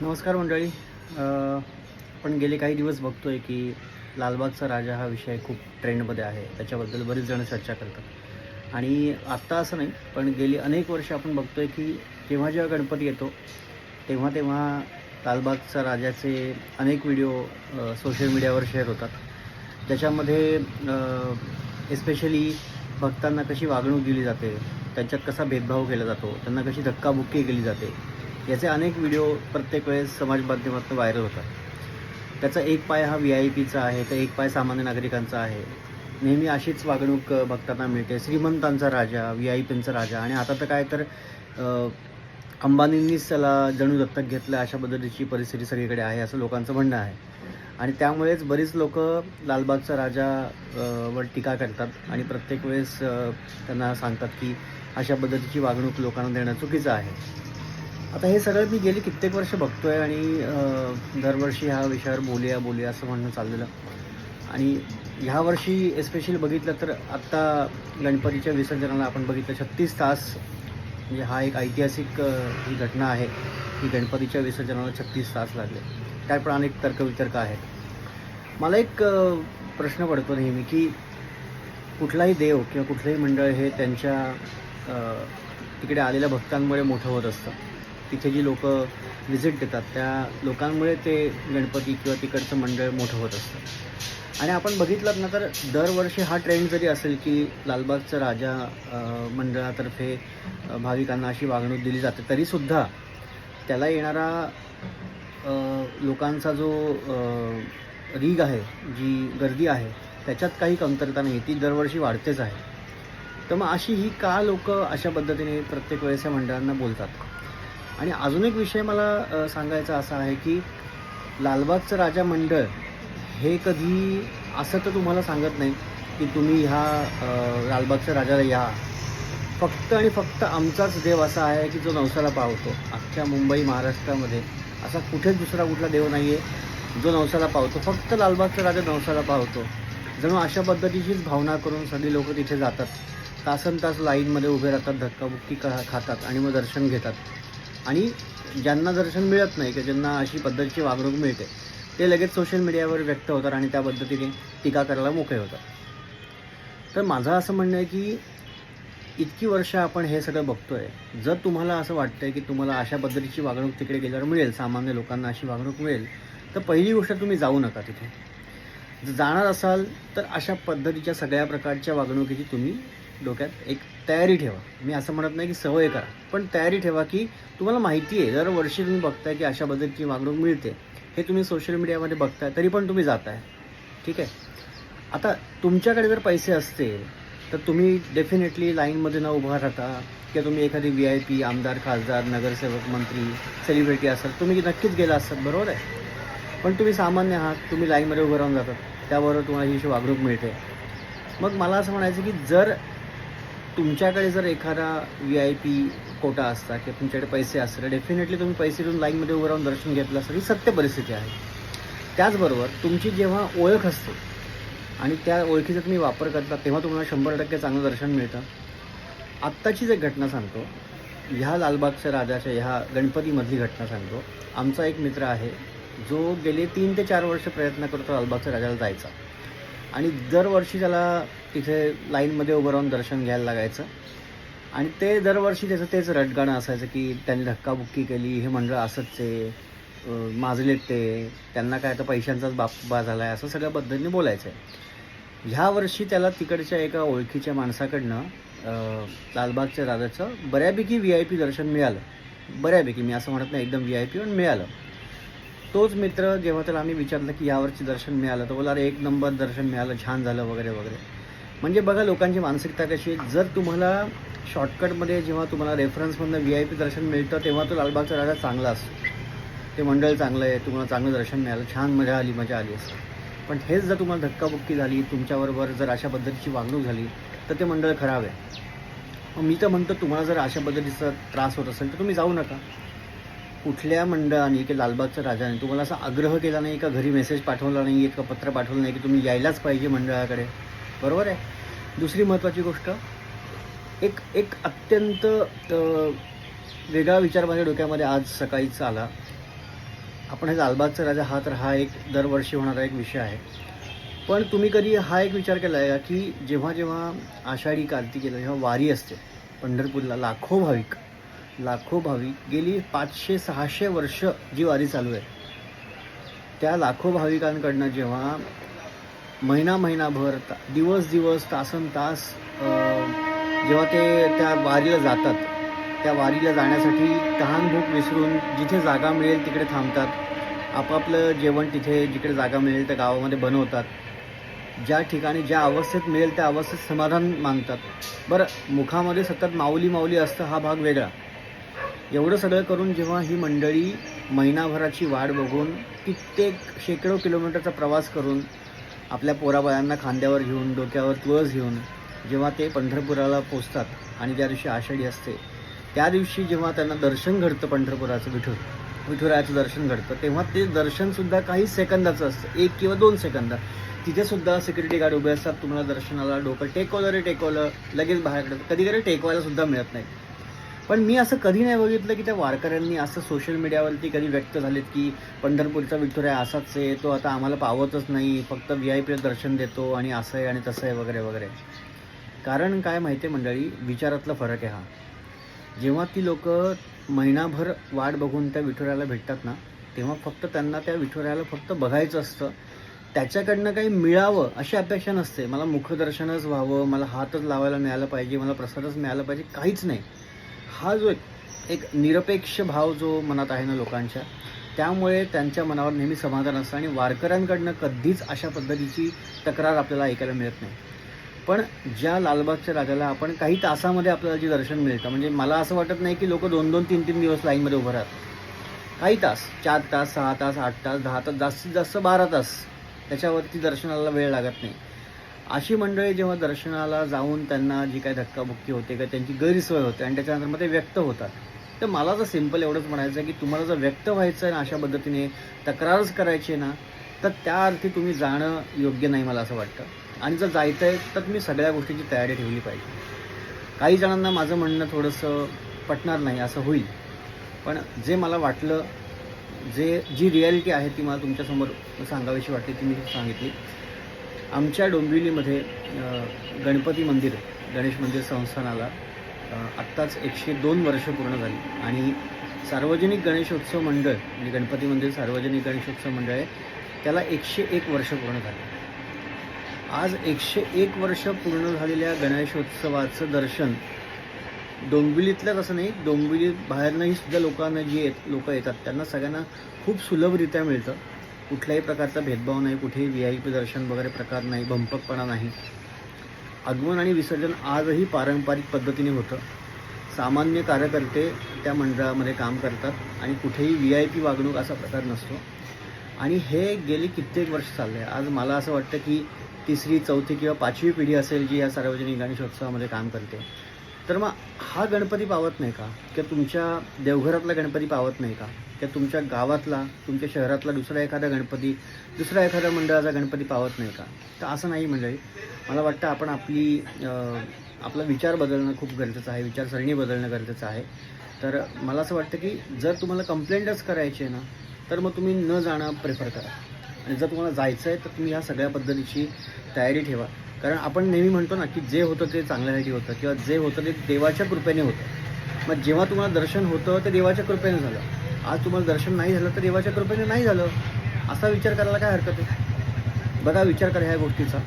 नमस्कार मंडळी. आपण गेले काही दिवस बघतोय की लालबागचा राजा हा विषय खूप ट्रेंडमध्ये आहे. त्याच्याबद्दल बरेच जण चर्चा करतात. आणि आत्ता असं नाही पण गेली अनेक वर्ष आपण बघतोय की जेव्हा जेव्हा गणपती येतो तेव्हा तेव्हा लालबागचा राजाचे अनेक व्हिडिओ सोशल मीडियावर शेअर होतात. त्याच्यामध्ये एस्पेशली भक्तांना कशी वागणूक दिली जाते त्यांच्यात कसा भेदभाव केला जातो त्यांना कशी धक्काबुक्की केली जाते याचे अनेक व्हिडिओ प्रत्येक वेळेस समाज माध्यमातून व्हायरल होतात. त्याचा एक पाय हा व्ही आय पीचा आहे तर एक पाय सामान्य नागरिकांचा आहे. नेहमी अशीच वागणूक भक्तांना मिळते. श्रीमंतांचा राजा व्ही आय पींचा राजा. आणि आता तर काय तर अंबानींनीच त्याला जणू दत्तक घेतलं अशा पद्धतीची परिस्थिती सगळीकडे आहे असं लोकांचं म्हणणं आहे. आणि त्यामुळेच बरीच लोक लालबागचा राजा वर टीका करतात. आणि प्रत्येक वेळेस त्यांना सांगतात की अशा पद्धतीची वागणूक लोकांना देणं चुकीचं आहे. आता हे सगळं मी गेली कित्येक वर्ष बघतोय आणि दरवर्षी ह्या विषयावर बोलूया बोलूया असं म्हणणं चाललेलं. आणि ह्या वर्षी एस्पेशली बघितलं तर आत्ता गणपतीच्या विसर्जनाला आपण बघितलं छत्तीस तास म्हणजे हा एक ऐतिहासिक ही घटना आहे की गणपतीच्या विसर्जनाला छत्तीस तास लागले. त्यात पण अनेक तर्कवितर्क आहेत. मला एक प्रश्न पडतो नेहमी की कुठलाही देव किंवा कुठलंही मंडळ हे त्यांच्या तिकडे आलेल्या भक्तांमुळे मोठं होत असतं. तिथे जी लोक व्हिजिट देतात त्या लोकांमुळे ते गणपती किंवा तिकडचं मंडळ मोठं होत असतं. आणि आपण बघितलं ना तर दरवर्षी हा ट्रेंड जरी असेल की लालबागचं राजा मंडळातर्फे भाविकांना अशी वागणूक दिली जाते तरीसुद्धा त्याला येणारा लोकांचा जो रीग आहे जी गर्दी आहे त्याच्यात काही कमतरता नाही ती दरवर्षी वाढतेच आहे. तर मग अशी ही का लोक अशा पद्धतीने प्रत्येक वेळेस या मंडळांना बोलतात? आणि अजून एक विषय मला सांगायचा असा आहे की लालबागचं राजा मंडळ हे कधी असं तर तुम्हाला सांगत नाही की तुम्ही ह्या लालबागच्या राजाला या. फक्त आणि फक्त आमचाच देव असा आहे की जो नवसाला पावतो. अख्ख्या मुंबई महाराष्ट्रामध्ये असा कुठेच दुसरा कुठला देव नाही आहे जो नवसाला पावतो. फक्त लालबागचा राजा नवसाला पावतो. जणू अशा पद्धतीचीच भावना करून सगळी लोक तिथे जातात. तासन तास लाईनमध्ये उभे राहतात धक्काबुक्की खातात आणि मग दर्शन घेतात. आणि ज्यांना दर्शन मिळत नाही किंवा ज्यांना अशी पद्धतीची वागणूक मिळते ते लगेच सोशल मीडियावर व्यक्त होतात आणि त्या पद्धतीने टीका करायला मोकळे होतात. तर माझं असं म्हणणं आहे की इतकी वर्ष आपण हे सगळं बघतोय जर तुम्हाला असं वाटतंय की तुम्हाला अशा पद्धतीची वागणूक तिकडे गेल्यावर मिळेल सामान्य लोकांना अशी वागणूक मिळेल तर पहिली गोष्ट तुम्ही जाऊ नका तिथे. जर जाणार असाल तर अशा पद्धतीच्या सगळ्या प्रकारच्या वागणुकीची तुम्ही डोक्यात एक तयारी ठेवा. मी असं म्हणत नाही की सवय करा पण तयारी ठेवा की तुम्हाला माहिती आहे दर वर्षी तुम्ही बघताय की अशा पद्धतीची वागणूक मिळते. हे तुम्ही सोशल मीडियामध्ये बघताय तरी पण तुम्ही जाताय. ठीक आहे? आता तुमच्याकडे जर पैसे असतील तर तुम्ही डेफिनेटली लाईनमध्ये न उभा राहता किंवा तुम्ही एखादी व्ही आय पी आमदार खासदार नगरसेवक मंत्री सेलिब्रिटी असाल तुम्ही नक्कीच गेला असतात बरोबर आहे? पण तुम्ही सामान्य आहात तुम्ही लाईनमध्ये उभं राहून जातात त्याबरोबर तुम्हाला ही अशी वागणूक मिळते. मग मला असं म्हणायचं की जर तुमच्याकडे जर एखादा व्ही आय पी कोटा असता किंवा तुमच्याकडे पैसे असतात डेफिनेटली तुम्ही पैसे देऊन लाईनमध्ये उभं राहून दर्शन घेतलं असतं ही सत्य परिस्थिती आहे. त्याचबरोबर तुमची जेव्हा ओळख असते आणि त्या ओळखीचा तुम्ही वापर करता तेव्हा तुम्हाला शंभर टक्के चांगलं दर्शन मिळतं. आत्ताचीच एक घटना सांगतो ह्या लालबागच्या राजाच्या ह्या गणपतीमधली घटना सांगतो. आमचा एक मित्र आहे जो गेले तीन ते चार वर्ष प्रयत्न करतो लालबागच्या राजाला जायचा. आणि दरवर्षी त्याला तिथे लाईनमध्ये उभं राहून दर्शन घ्यायला लागायचं. आणि ते दरवर्षी त्याचं तेच रटगाणं असायचं की त्यांनी धक्काबुक्की केली हे मंडळ असंच आहे माजलेत ते त्यांना काय आता पैशांचाच बाप्पा झाला आहे असं सगळ्या पद्धतीने बोलायचं आहे ह्या वर्षी त्याला तिकडच्या एका ओळखीच्या माणसाकडनं लालबागच्या राजाचं बऱ्यापैकी व्ही आय पी दर्शन मिळालं. बऱ्यापैकी मी असं म्हणत नाही एकदम व्ही आय पी पण मिळालं. तोच मित्र जेव्हा त्याला आम्ही विचारलं की यावरची दर्शन मिळालं तर बोला अरे एक नंबर दर्शन मिळालं छान झालं वगैरे वगैरे. म्हणजे बघा लोकांची मानसिकता कशी आहे. जर तुम्हाला शॉर्टकटमध्ये जेव्हा तुम्हाला रेफरन्समधनं व्ही आय पी दर्शन मिळतं तेव्हा तो लालबागचा राजा चांगला असतो. ते मंडळ चांगलं आहे तुम्हाला चांगलं दर्शन मिळालं छान मजा आली मजा आली असते. पण हेच जर तुम्हाला धक्काबुक्की झाली तुमच्याबरोबर जर अशा पद्धतीची वागणूक झाली तर ते मंडळ खराब आहे. मग मी तर म्हणतो तुम्हाला जर अशा पद्धतीचा त्रास होत असेल तर तुम्ही जाऊ नका. कुठल्या मंडळाने की लालबागच्या राजाने तुम्हाला असा आग्रह केला नाही का घरी मेसेज पाठवला नाही आहे का पत्र पाठवलं नाही की तुम्ही यायलाच पाहिजे मंडळाकडे? बरोबर आहे. दुसरी महत्त्वाची गोष्ट एक एक अत्यंत वेगळा विचार माझ्या डोक्यामध्ये आज सकाळीच आला. आपण हे लालबागचा राजा हा तर हा एक दरवर्षी होणारा एक विषय आहे. पण तुम्ही कधी हा एक विचार केला आहे का की जेव्हा जेव्हा आषाढी कार्तिकेला जेव्हा वारी असते पंढरपूरला लाखो भाविक लाखो भाविक गेली पाचशे सहाशे वर्ष जी वारी चालू आहे. त्या लाखो भाविकांकडनं जेव्हा महिना महिनाभर ता- दिवस दिवस तासन तास जेव्हा ते त्या वारीला जातात त्या वारीला जाण्यासाठी तहान भूक विसरून जिथे जागा मिळेल तिकडे थांबतात. आपापलं जेवण तिथे जिकडे जागा मिळेल त्या गावामध्ये बनवतात. ज्या ठिकाणी ज्या अवस्थेत मिळेल त्या अवस्थेत समाधान मानतात. बरं मुखामध्ये सतत माऊली माऊली असतं हा भाग वेगळा. एवढं सगळं करून जेव्हा ही मंडळी महिनाभराची वाट बघून कित्येक शेकडो किलोमीटरचा प्रवास करून आपल्या पोराबायांना खांद्यावर घेऊन डोक्यावर तुळस घेऊन जेव्हा ते पंढरपुराला पोचतात आणि त्या दिवशी आषाढी असते त्या दिवशी जेव्हा त्यांना दर्शन घडतं पंढरपुराचं विठूर विठुरायाचं दर्शन घडतं तेव्हा ते दर्शनसुद्धा काही सेकंदाचं असतं एक किंवा दोन सेकंदात तिथेसुद्धा सिक्युरिटी गार्ड उभे असतात तुम्हाला दर्शनाला डोकं टेकवलं रे टेकवलं लगेच बाहेर काढतात कधी कधी टेकवायला सुद्धा मिळत नाही. पण मी असं कधी नाही बघितलं की त्या वारकऱ्यांनी असं सोशल मीडियावरती कधी व्यक्त झालेत की पंढरपूरचा विठुराय असाच आहे तो आता आम्हाला पावतच नाही फक्त व्ही आय पी दर्शन देतो आणि असं आहे आणि तसं आहे वगैरे वगैरे. कारण काय माहिती आहे मंडळी विचारातला फरक आहे हा. जेव्हा ती लोक महिनाभर वाट बघून त्या विठुरायाला भेटतात ना तेव्हा फक्त त्यांना त्या विठुरायाला फक्त बघायचं असतं. त्याच्याकडनं काही मिळावं अशी अपेक्षा नसते. मला मुखदर्शनच व्हावं मला हातच लावायला मिळालं पाहिजे मला प्रसादच मिळाला पाहिजे काहीच नाही. हा जो एक एक निरपेक्ष भाव जो मनात आहे ना लोकांच्या त्यामुळे त्यांच्या मनावर नेहमी समाधान असतं आणि वारकऱ्यांकडनं कधीच अशा पद्धतीची तक्रार आपल्याला ऐकायला मिळत नाही. पण ज्या लालबागच्या राजाला आपण काही तासामध्ये आपल्याला जे दर्शन मिळतं म्हणजे मला असं वाटत नाही की लोक दोन दोन तीन तीन दिवस लाईनमध्ये उभं राहतात. काही तास चार तास सहा तास आठ तास दहा तास जास्तीत जास्त बारा तास त्याच्यावरती दर्शनाला वेळ लागत नाही. अशी मंडळी जेव्हा दर्शनाला जाऊन त्यांना जी काही धक्काबुक्की होते किंवा त्यांची गैरसोय होते आणि त्याच्यानंतर मग ते व्यक्त होतात तर मला तर सिंपल एवढंच म्हणायचं आहे की तुम्हाला जर व्यक्त व्हायचं आहे ना अशा पद्धतीने तक्रारच करायची आहे ना तर त्या अर्थी तुम्ही जाणं योग्य नाही मला असं वाटतं. आणि जर जायचं आहे तर तुम्ही सगळ्या गोष्टीची तयारी ठेवली पाहिजे. काही जणांना माझं म्हणणं थोडंसं पटणार नाही असं होईल. पण जे मला वाटलं जे जी रियालिटी आहे ती मला तुमच्यासमोर सांगावीशी वाटते ती मी सांगितली. आमच्या डोंबिवलीमध्ये गणपती मंदिर गणेश मंदिर संस्थानाला आत्ताच एकशे दोन वर्ष पूर्ण झाली. आणि सार्वजनिक गणेशोत्सव मंडळ म्हणजे गणपती मंदिर सार्वजनिक गणेशोत्सव मंडळ आहे त्याला एकशे एक वर्ष पूर्ण झाले. आज एकशे एक वर्ष पूर्ण झालेल्या गणेशोत्सवाचं दर्शन डोंबिवलीतल्याच असं नाही डोंबिवली बाहेरनंही सुद्धा लोकांना जी येत लोकं येतात त्यांना सगळ्यांना खूप सुलभरित्या मिळतं. कुठल्याही प्रकारचा भेदभाव नाही कुठेही व्ही आय पी दर्शन वगैरे प्रकार नाही भंपकपणा नाही. आगमन आणि विसर्जन आजही पारंपरिक पद्धतीने होतं. सामान्य कार्यकर्ते त्या मंडळामध्ये काम करतात आणि कुठेही व्ही आय पी वागणूक असा प्रकार नसतो. आणि हे गेली कित्येक वर्ष चाललं आहे आज मला असं वाटतं की तिसरी चौथी किंवा पाचवी पिढी असेल जी या सार्वजनिक गणेशोत्सवामध्ये काम करते. तर मग हा गणपती पावत नाही का? किंवा तुमच्या देवघरातला गणपती पावत नाही का? किंवा तुमच्या गावातला तुमच्या शहरातला दुसरा एखादा गणपती दुसरा एखाद्या मंडळाचा गणपती पावत नाही का? तर असं नाही मंडळी. मला वाटतं आपण आपली आपला विचार बदलणं खूप गरजेचं आहे. विचारसरणी बदलणं गरजेचं आहे. तर मला असं वाटतं की जर तुम्हाला कंप्लेंटच करायची आहे ना तर मग तुम्ही न जाणं प्रेफर करा. आणि जर तुम्हाला जायचं आहे तर तुम्ही ह्या सगळ्या पद्धतीची तयारी ठेवा. कारण आपण नेहमी म्हणतो ना की जे होतं ते चांगल्यासाठी होतं किंवा जे होतं ते देवाच्या कृपेने होतं. मग जेव्हा तुम्हाला दर्शन होतं ते देवाच्या कृपेने झालं. आज तुम्हाला दर्शन नाही झालं तर देवाच्या कृपेने नाही झालं. असा विचार करायला काय हरकत आहे? बघा विचार करा ह्या गोष्टीचा.